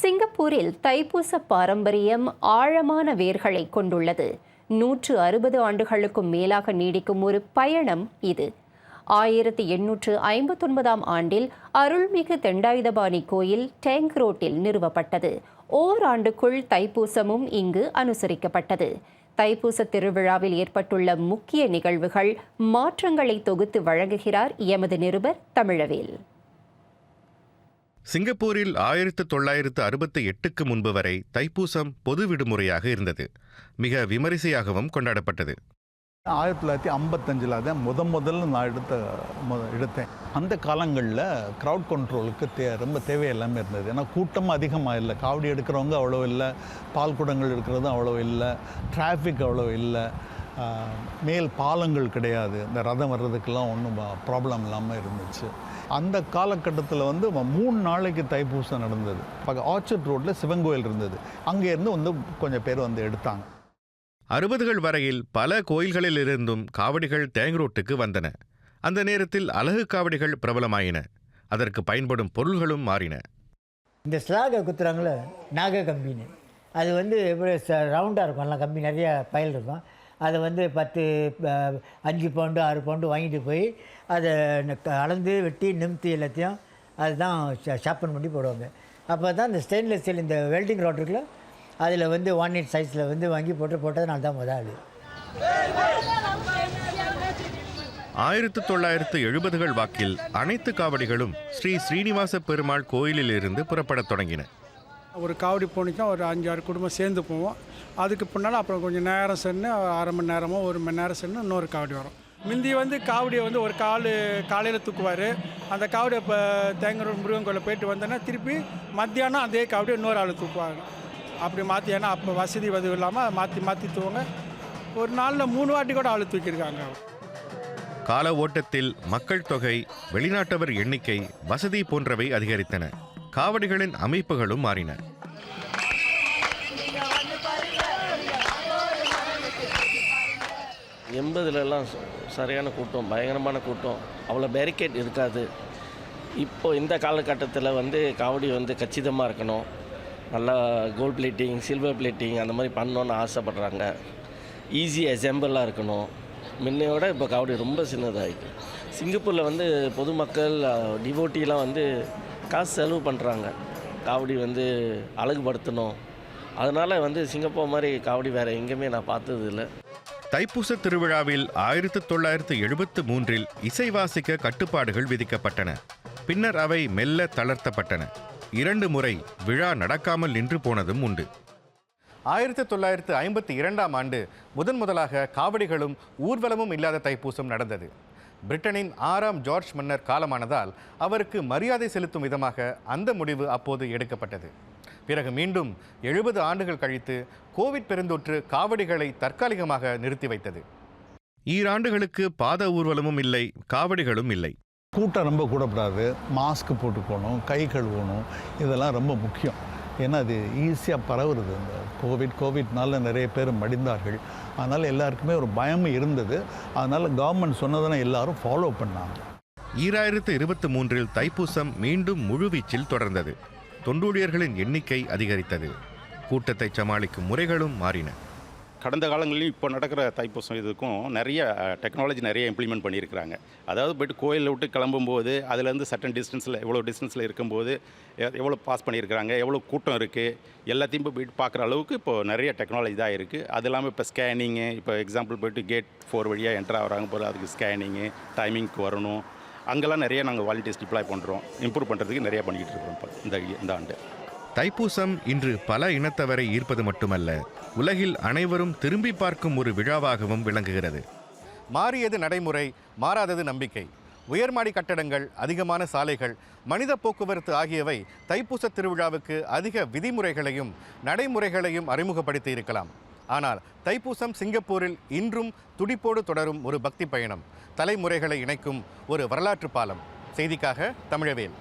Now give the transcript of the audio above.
சிங்கப்பூரில் தைப்பூச பாரம்பரியம் ஆழமான வேர்களை கொண்டுள்ளது. நூற்று அறுபது ஆண்டுகளுக்கும் மேலாக நீடிக்கும் ஒரு பயணம் இது. ஆயிரத்தி எண்ணூற்று ஐம்பத்தொன்பதாம் ஆண்டில் அருள்மிகு தெண்டாயுதபாணி கோயில் டேங்க் ரோட்டில் நிறுவப்பட்டது. ஓராண்டுக்குள் தைப்பூசமும் இங்கு அனுசரிக்கப்பட்டது. தைப்பூச திருவிழாவில் ஏற்பட்டுள்ள முக்கிய நிகழ்வுகள் மாற்றங்களை தொகுத்து வழங்குகிறார் எமது நிருபர் தமிழவேல். சிங்கப்பூரில் ஆயிரத்து தொள்ளாயிரத்து அறுபத்தி எட்டுக்கு முன்பு வரை தைப்பூசம் பொது விடுமுறையாக இருந்தது. மிக விமரிசையாகவும் கொண்டாடப்பட்டது. ஆயிரத்தி தொள்ளாயிரத்தி ஐம்பத்தஞ்சில் தான் முத முதல்ல நான் எடுத்த மொ- எடுத்தேன். அந்த காலங்களில் க்ரௌட் கண்ட்ரோலுக்கு தே ரொம்ப தேவையில்லாமல் இருந்தது. ஏன்னா கூட்டம் அதிகமாக இல்லை. காவடி எடுக்கிறவங்க அவ்வளோ இல்லை. பால் குடங்கள் எடுக்கிறதும் அவ்வளோ இல்லை. டிராஃபிக் அவ்வளோ இல்லை. மேல் பாலங்கள் கிடையாது. இந்த ரதம் வர்றதுக்கெல்லாம் ஒன்றும் ப்ராப்ளம் இல்லாமல் இருந்துச்சு. அந்த காலகட்டத்தில் வந்து மூணு நாளைக்கு தைப்பூசம் நடந்தது. ஆர்ச்சர்ட் ரோட்டில் சிவன் கோயில் இருந்தது. அங்கேருந்து வந்து கொஞ்சம் பேர் வந்து எடுத்தாங்க. அறுபதுகள் வரையில் பல கோயில்களிலிருந்தும் காவடிகள் தேங் ரோட்டுக்கு வந்தன. அந்த நேரத்தில் அலகு காவடிகள் பிரபலமாயின. அதற்கு பயன்படும் பொருள்களும் மாறின. இந்த ஸ்லாகை குத்துறாங்களே நாக கம்பின்னு அது வந்து எப்படி ரவுண்டாக இருக்கும். எல்லாம் கம்பி நிறைய பயல் இருக்கும். அதை வந்து பத்து அஞ்சு பவுண்டு ஆறு பவுண்டு வாங்கிட்டு போய் அதை ந- க- அளந்து வெட்டி நிமித்தி எல்லாத்தையும் அதுதான் ஷாப்பன் பண்ணி போடுவாங்க. அப்போ தான் இந்த ஸ்டெயின்லெஸ் ஸ்டீல் இந்த வெல்டிங் ரோட் இருக்குல்ல அதில் வந்து ஒன் எயிட் சைஸில் வந்து வாங்கி போட்டு போட்டதுனால தான் முதல் ஆள். ஆயிரத்து தொள்ளாயிரத்து எழுபதுகள் வாக்கில் அனைத்து காவடிகளும் ஸ்ரீ ஸ்ரீனிவாச பெருமாள் கோயிலிலிருந்து புறப்படத் தொடங்கின. ஒரு காவடி போனிக்கும் ஒரு அஞ்சாறு குடும்பம் சேர்ந்து போவோம். அதுக்கு பின்னால் அப்புறம் கொஞ்சம் நேரம் சென்று அரை மணி நேரமோ ஒரு மணி நேரம் சென்று இன்னொரு காவடி வரும். முந்தி வந்து காவடியை வந்து ஒரு கால் காலையில் தூக்குவார். அந்த காவடியை இப்போ தேங்கூர் முருகன் கோயிலில் போயிட்டு வந்தோன்னா திருப்பி மத்தியானம் அதே காவடியை இன்னொரு ஆள் தூக்குவாங்க அப்படி மாற்றி ஏன்னா அப்போ வசதி வதவு இல்லாமல் மாற்றி மாற்றி தூங்க. ஒரு நாளில் மூணு வாட்டி கூட ஆள் தூக்கியிருக்காங்க. கால ஓட்டத்தில் மக்கள் தொகை வெளிநாட்டவர் எண்ணிக்கை வசதி போன்றவை அதிகரித்தன. காவடிகளின் அமைப்புகளும் மாறின. எண்பதுலலாம் ச- சரியான கூட்டம் பயங்கரமான கூட்டம். அவ்வளோ பேரிகேட் இருக்காது. இப்போ இந்த காலகட்டத்தில் வந்து காவடி வந்து கச்சிதமாக இருக்கணும். நல்லா கோல்ட் பிளேட்டிங் சில்வர் பிளேட்டிங் அந்த மாதிரி பண்ணணுன்னு ஆசைப்பட்றாங்க. ஈஸி அசம்பிளாக இருக்கணும். முன்னையோட இப்போ காவடி ரொம்ப சின்னதாகிட்டு சிங்கப்பூரில் வந்து பொதுமக்கள் டிவோட்டிலாம் வந்து காசு செலவு பண்ணுறாங்க காவடி வந்து அழகுபடுத்தணும். அதனால் வந்து சிங்கப்பூர் மாதிரி காவடி வேறு எங்கேயுமே நான் பார்த்தது இல்லை தைப்பூச திருவிழாவில் ஆயிரத்து தொள்ளாயிரத்து எழுபத்து மூன்றில் இசை வாசிக்க கட்டுப்பாடுகள் விதிக்கப்பட்டன. பின்னர் அவை மெல்ல தளர்த்தப்பட்டன. இரண்டு முறை விழா நடக்காமல் நின்று போனதும் உண்டு. ஆயிரத்தி தொள்ளாயிரத்து ஐம்பத்தி இரண்டாம் ஆண்டு முதன் முதலாக காவடிகளும் ஊர்வலமும் இல்லாத தைப்பூசம் நடந்தது. பிரிட்டனின் ஆறாம் ஜார்ஜ் மன்னர் காலமானதால் அவருக்கு மரியாதை செலுத்தும் விதமாக அந்த முடிவு அப்போது எடுக்கப்பட்டது. பிறகு மீண்டும் எழுபது ஆண்டுகள் கழித்து கோவிட் பெருந்தொற்று காவடிகளை தற்காலிகமாக நிறுத்தி வைத்தது. ஈராண்டுகளுக்கு பாத ஊர்வலமும் இல்லை காவடிகளும் இல்லை. கூட்டம் ரொம்ப கூடப்படாது. மாஸ்க் போட்டுக்கணும் கை கழுவணும் இதெல்லாம் ரொம்ப முக்கியம். ஏன்னா அது ஈஸியாக பரவுறது. இந்த கோவிட் கோவிட்னால நிறைய பேர் மடிந்தார்கள். அதனால் எல்லாருக்குமே ஒரு பயம் இருந்தது. அதனால் கவர்மெண்ட் சொன்னதெல்லாம் எல்லாரும் ஃபாலோ பண்ணாங்க. ஈராயிரத்து இருபத்தி மூன்றில் தைப்பூசம் மீண்டும் முழுவீச்சில் தொடர்ந்தது. தொண்டூழியர்களின் எண்ணிக்கை அதிகரித்தது. கூட்டத்தை சமாளிக்கும் முறைகளும் மாறின. கடந்த காலங்களிலும் இப்போ நடக்கிற தைப்பூசம் இதுக்கும் நிறைய டெக்னாலஜி நிறைய இம்ப்ளிமெண்ட் பண்ணியிருக்கிறாங்க. அதாவது போய்ட்டு கோயிலில் விட்டு கிளம்பும்போது அதுலேருந்து சட்டன் டிஸ்டன்ஸில் எவ்வளோ டிஸ்டன்ஸில் இருக்கும்போது எவ்வளோ பாஸ் பண்ணியிருக்கிறாங்க எவ்வளோ கூட்டம் இருக்குது எல்லாத்தையும் போய் போயிட்டு பார்க்குற அளவுக்கு இப்போ நிறைய டெக்னாலஜி தான் இருக்குது அது இல்லாமல் இப்போ ஸ்கேனிங்கு இப்போ எக்ஸாம்பிள் போயிட்டு கேட் ஃபோர் வழியாக என்ட்ரு ஆகிறாங்க போது அதுக்கு ஸ்கேனிங்கு டைமிங்க்கு வரணும். அங்கெல்லாம் நிறைய நாங்கள் வாலண்டியர்ஸ் டிப்ளாய் பண்ணுறோம் இம்ப்ரூவ் பண்ணுறதுக்கு நிறைய பண்ணிக்கிட்டு இருக்கிறோம் இப்போ இந்த இந்த ஆண்டு. தைப்பூசம் இன்று பல இனத்தவரை ஈர்ப்பது மட்டுமல்ல உலகில் அனைவரும் திரும்பி பார்க்கும் ஒரு விழாவாகவும் விளங்குகிறது. மாறியது நடைமுறை மாறாதது நம்பிக்கை. உயர்மாடி கட்டடங்கள் அதிகமான சாலைகள் மனித போக்குவரத்து ஆகியவை தைப்பூச திருவிழாவுக்கு அதிக விதிமுறைகளையும் நடைமுறைகளையும் அறிமுகப்படுத்தி இருக்கலாம். ஆனால் தைப்பூசம் சிங்கப்பூரில் இன்றும் துடிப்போடு தொடரும் ஒரு பக்தி பயணம் தலைமுறைகளை இணைக்கும் ஒரு வரலாற்று பாலம். செய்திக்காக தமிழவேல்.